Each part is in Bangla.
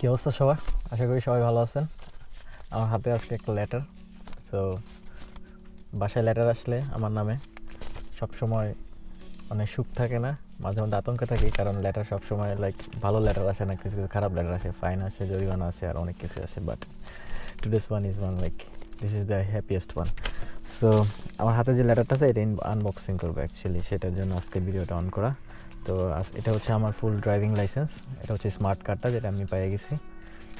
কি অবস্থা সবার? আশা করি সবাই ভালো আছেন। আমার হাতে আজকে একটা লেটার তো বাসায় লেটার আসলে আমার নামে সব সময় অনেক সুখ থাকে না, মাঝে মধ্যে আতঙ্কে থাকি, কারণ লেটার সব সময় লাইক ভালো লেটার আসে না, কিছু কিছু খারাপ লেটার আসে ফাইন আসে, জরিমানা আসে, আর অনেক কিছু আসে but today's one is one like this is the happiest one so আমার হাতে যে লেটারটা আছে, এটা আনবক্সিং করব অ্যাকচুয়ালি সেটার জন্য আজকে ভিডিওটা অন করা। তো এটা হচ্ছে আমার ফুল ড্রাইভিং লাইসেন্স এটা হচ্ছে স্মার্ট কার্ডটা যেটা আমি পেয়ে গেছি।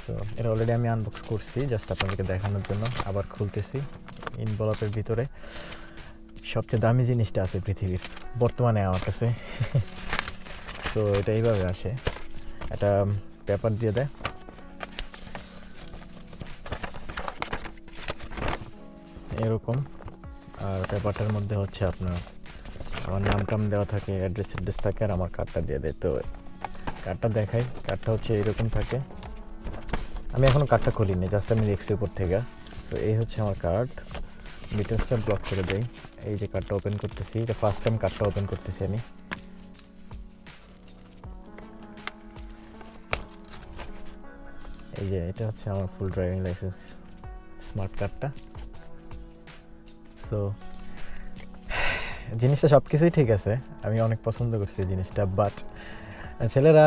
তো এটা অলরেডি আমি আনবক্স করছি জাস্ট আপনাদেরকে দেখানোর জন্য, আবার খুলতেছি ইনভলপের ভিতরে। সবচেয়ে দামি জিনিসটা আছে পৃথিবীর, বর্তমানে আমার কাছে। তো এটা এইভাবে আসে। একটা পেপার দিয়ে দেয়। এরকম। আর পেপারটার মধ্যে হচ্ছে আপনার আমার নাম টাম দেওয়া থাকে অ্যাড্রেস অ্যাড্রেস থাকে আর আমার কার্ডটা দিয়ে দেয়। তো কার্ডটা দেখাই কার্ডটা হচ্ছে এরকম থাকে। আমি এখনও কার্ডটা খুলিনি জাস্ট আমি দেখছি উপর থেকে। তো এই হচ্ছে আমার কার্ড ডিটেলসটা ব্লক করে দেই। এই যে কার্ডটা ওপেন করতেছি, এটা ফার্স্ট টাইম কার্ডটা ওপেন করতেছি আমি। এই যে এটা হচ্ছে আমার ফুল ড্রাইভিং লাইসেন্স স্মার্ট কার্ডটা সো জিনিসটা সব কিছুই ঠিক আছে। আমি অনেক পছন্দ করছি জিনিসটা বাট ছেলেরা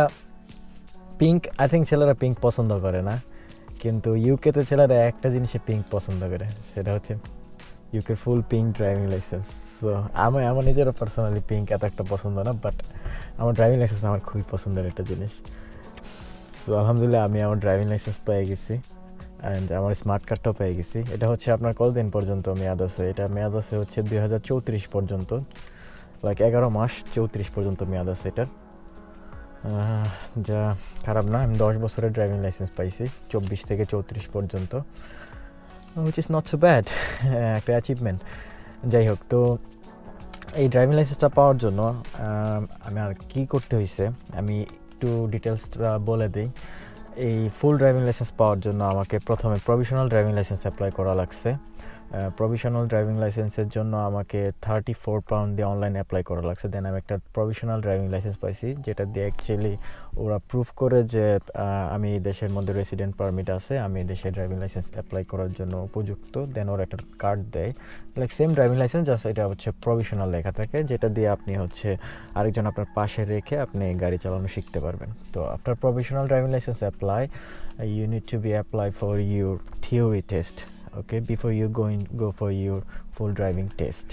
পিঙ্ক আই থিঙ্ক ছেলেরা পিঙ্ক পছন্দ করে না। কিন্তু ইউকেতে ছেলেরা একটা জিনিসে পিঙ্ক পছন্দ করে, সেটা হচ্ছে UK full pink driving licence so আমি, আমার নিজেরও পার্সোনালি পিঙ্ক এত একটা পছন্দ না বাট আমার ড্রাইভিং লাইসেন্স আমার খুবই পছন্দের একটা জিনিস। সো আলহামদুলিল্লাহ আমি আমার ড্রাইভিং লাইসেন্স পেয়ে গেছি। অ্যান্ড আমার স্মার্ট কার্ডটাও পেয়ে গেছি। এটা হচ্ছে আপনার কতদিন পর্যন্ত মেয়াদ আছে? এটা মেয়াদ আছে হচ্ছে দুই হাজার চৌত্রিশ পর্যন্ত। লাইক এগারো মাস চৌত্রিশ পর্যন্ত মেয়াদ আছে এটার। যা খারাপ না, আমি দশ বছরের ড্রাইভিং লাইসেন্স পাইছি, চব্বিশ থেকে চৌত্রিশ পর্যন্ত। Which is not so bad একটা অ্যাচিভমেন্ট যাই হোক, তো এই ড্রাইভিং লাইসেন্সটা পাওয়ার জন্য আমি আর কি করতে হয়েছে আমি একটু ডিটেলসটা বলে দিই। এই ফুল ড্রাইভিং লাইসেন্স পাওয়ার জন্য আমাকে প্রথমে প্রভিশনাল ড্রাইভিং লাইসেন্স অ্যাপ্লাই করা লাগছে। প্রভিশনাল ড্রাইভিং লাইসেন্সের জন্য আমাকে থার্টি ফোর পাউন্ড দিয়ে অনলাইন অ্যাপ্লাই করা লাগছে। দেন আমি একটা প্রভিশনাল ড্রাইভিং লাইসেন্স পাইছি, যেটা দিয়ে অ্যাকচুয়ালি ওরা প্রুফ করে যে আমি দেশের মধ্যে রেসিডেন্ট পারমিট আছে, আমি এই দেশে ড্রাইভিং লাইসেন্স অ্যাপ্লাই করার জন্য উপযুক্ত। দেন ওরা একটা কার্ড দেয়। Like same driving licence just এটা হচ্ছে প্রভিশনাল লেখা থাকে, যেটা দিয়ে আপনি হচ্ছে আরেকজন আপনার পাশে রেখে আপনি গাড়ি চালানো শিখতে পারবেন। তো আপনার provisional driving licence apply you need to be apply for your theory test okay before you going go for your full driving test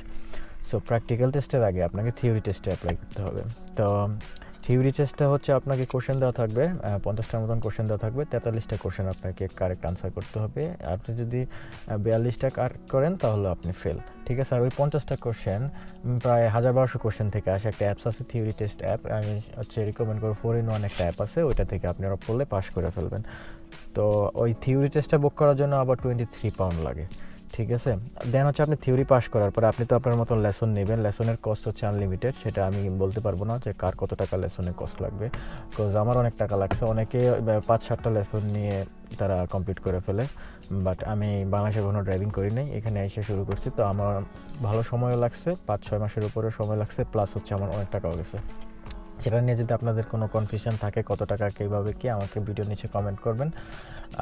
so practical টেস্টের আগে আপনাকে থিওরি টেস্টে অ্যাপ্লাই করতে হবে। তো থিওরি টেস্টটা হচ্ছে আপনাকে কোশ্চেন দেওয়া থাকবে পঞ্চাশটার মতন কোশ্চেন দেওয়া থাকবে, তেতাল্লিশটা কোশ্চেন আপনাকে কারেক্ট আনসার করতে হবে। আপনি যদি বিয়াল্লিশটা কারেক্ট করেন তাহলে আপনি ফেল ঠিক আছে? আর ওই পঞ্চাশটা কোশ্চেন প্রায় হাজার বারোশো কোশ্চেন থেকে আসে। একটা অ্যাপস আছে থিওরি টেস্ট অ্যাপ আমি হচ্ছে রিকমেন্ড করব ফোর ইন ওয়ান একটা অ্যাপ আছে, ওইটা থেকে আপনারা পড়লে পাস করে ফেলবেন। তো ওই থিওরি টেস্টটা বুক করার জন্য আবার টোয়েন্টি থ্রি পাউন্ড লাগে, ঠিক আছে? দেন হচ্ছে আপনি থিওরি পাস করার পরে আপনি তো আপনার মতন লেসন নেবেন। লেসনের কস্ট হচ্ছে আনলিমিটেড সেটা আমি বলতে পারব না যে কার কত টাকা লেসনের কস্ট লাগবে। বিকজ আমার অনেক টাকা লাগছে। অনেকে পাঁচ, সাতটা লেসন নিয়ে তারা কমপ্লিট করে ফেলে। বাট আমি বাংলাদেশে কোনো ড্রাইভিং করি নাই, এখানে এসে শুরু করছি। তো আমার ভালো সময়ও লাগছে, পাঁচ, ছয় মাসের উপরে সময় লাগছে প্লাস হচ্ছে আমার অনেক টাকাও গেছে। সেটা নিয়ে যদি আপনাদের কোনো কনফিউশন থাকে কত টাকা, কীভাবে, কি, আমাকে ভিডিও নিচে কমেন্ট করবেন।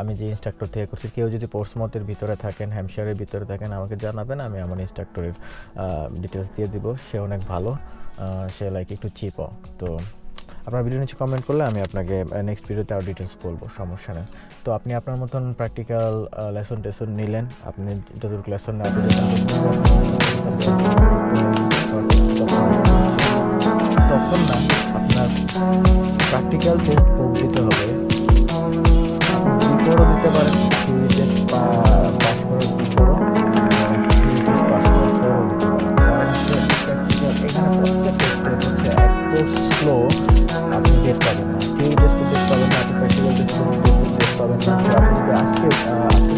আমি যে ইনস্ট্রাক্টর থেকে করছি, কেউ যদি পোর্টসমথের ভিতরে থাকেন হ্যামশারের ভিতরে থাকেন, আমাকে জানাবেন, আমি আমার ইনস্ট্রাক্টরের ডিটেলস দিয়ে দিব। সে অনেক ভালো সে লাইক একটু চিপও তো আপনার ভিডিও নিচে কমেন্ট করলে আমি আপনাকে নেক্সট ভিডিওতে আরও ডিটেলস বলব, সমস্যা নেই। তো আপনি আপনার মতন প্র্যাকটিক্যাল লেসন টেসন নিলেন, আপনি যতটুকু লেসন তখন আজকে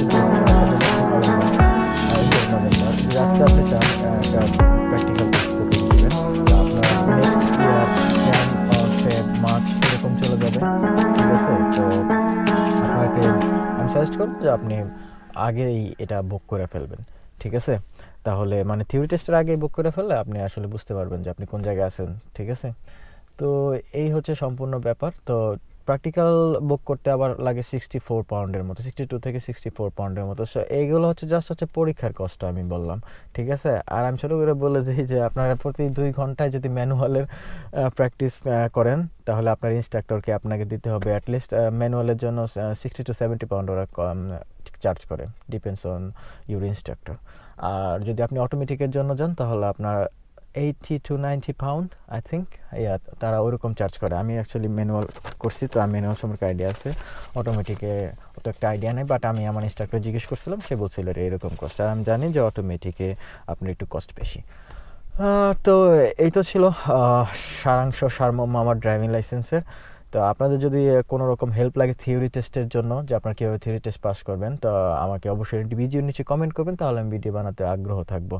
এরকম চলে যাবে ঠিক আছে তো আপনাকে আমি সাজেস্ট করব যে আপনি আগেই এটা বুক করে ফেলবেন ঠিক আছে তাহলে মানে থিওরি টেস্টের আগেই বুক করে ফেললে আপনি আসলে বুঝতে পারবেন যে আপনি কোন জায়গায় আছেন ঠিক আছে? তো এই হচ্ছে সম্পূর্ণ ব্যাপার। তো প্র্যাকটিক্যাল বুক করতে আবার লাগে সিক্সটি ফোর পাউন্ডের মতো সিক্সটি টু থেকে সিক্সটি ফোর পাউন্ডের মতো। সো এইগুলো হচ্ছে জাস্ট হচ্ছে পরীক্ষার কষ্ট আমি বললাম, ঠিক আছে? আর আমি ছোটো করে বলে দিই যে আপনারা প্রতি দুই ঘন্টায় যদি ম্যানুয়ালের প্র্যাকটিস করেন, তাহলে আপনার ইনস্ট্রাক্টরকে আপনাকে দিতে হবে অ্যাটলিস্ট ম্যানুয়ালের জন্য সিক্সটি টু সেভেন্টি পাউন্ড ওরা চার্জ করে ডিপেন্ডস অন ইউর ইনস্ট্রাক্টর আর যদি আপনি অটোমেটিকের জন্য যান, তাহলে আপনার eighty two ninety pound I think yeah তারা ওরকম চার্জ করে। আমি অ্যাকচুয়ালি ম্যানুয়াল করছি, তো আমি ম্যানুয়াল সম্পর্কে আইডিয়া আছে। অটোমেটিকে অত একটা আইডিয়া নেই বাট আমি আমার ইনস্ট্রাক্টর জিজ্ঞেস করছিলাম, সে বলছিল এরকম কস্ট আর আমি জানি যে অটোমেটিকে আপনার একটু কস্ট বেশি। তো এই তো ছিল সারাংশ সারমম আমার ড্রাইভিং লাইসেন্সের তো আপনাদের যদি কোনো রকম হেল্প লাগে থিওরি টেস্টের জন্য, যে আপনারা কীভাবে থিওরি টেস্ট পাস করবেন, তো আমাকে অবশ্যই ভিডিওর নিচে কমেন্ট করবেন, তাহলে আমি ভিডিও বানাতে আগ্রহ থাকব।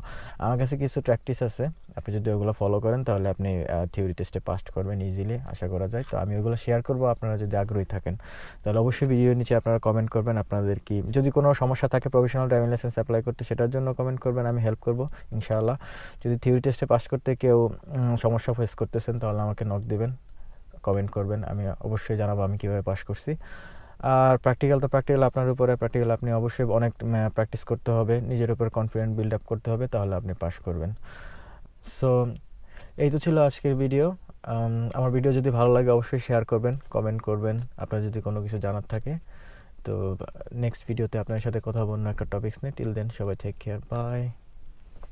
আমার কাছে কিছু প্র্যাকটিস আছে, আপনি যদি ওগুলো ফলো করেন, তাহলে আপনি থিওরি টেস্টে পাস করবেন ইজিলি আশা করা যায়। তো আমি ওগুলো শেয়ার করব, আপনারা যদি আগ্রহী থাকেন। তাহলে অবশ্যই ভিডিওর নিচে আপনারা কমেন্ট করবেন, আপনাদের কি, যদি কোনো সমস্যা থাকে প্রফেশনাল ড্রাইভিং লাইসেন্স অ্যাপ্লাই করতে, সেটার জন্য কমেন্ট করবেন, আমি হেল্প করব, ইনশাআল্লাহ। যদি থিওরি টেস্টে পাস করতে কেউ সমস্যা ফেস করতেছেন, তাহলে আমাকে নক দিবেন। কমেন্ট করবেন, আমি অবশ্যই জানাব আমি কীভাবে পাস করছি। আর প্র্যাকটিক্যাল তো প্র্যাকটিক্যাল আপনার উপরে প্র্যাকটিক্যাল আপনি অবশ্যই অনেক প্র্যাকটিস করতে হবে, নিজের উপর কনফিডেন্ট বিল্ড আপ করতে হবে, তাহলে আপনি পাস করবেন। সো এই তো ছিল আজকের ভিডিও আমার ভিডিও যদি ভালো লাগে অবশ্যই শেয়ার করবেন কমেন্ট করবেন, আপনার যদি কোনো কিছু জানার থাকে। তো নেক্সট ভিডিওতে আপনার সাথে কথা বলব একটা টপিক্স নিয়ে। টিল দেন সবাই টেক কেয়ার বাই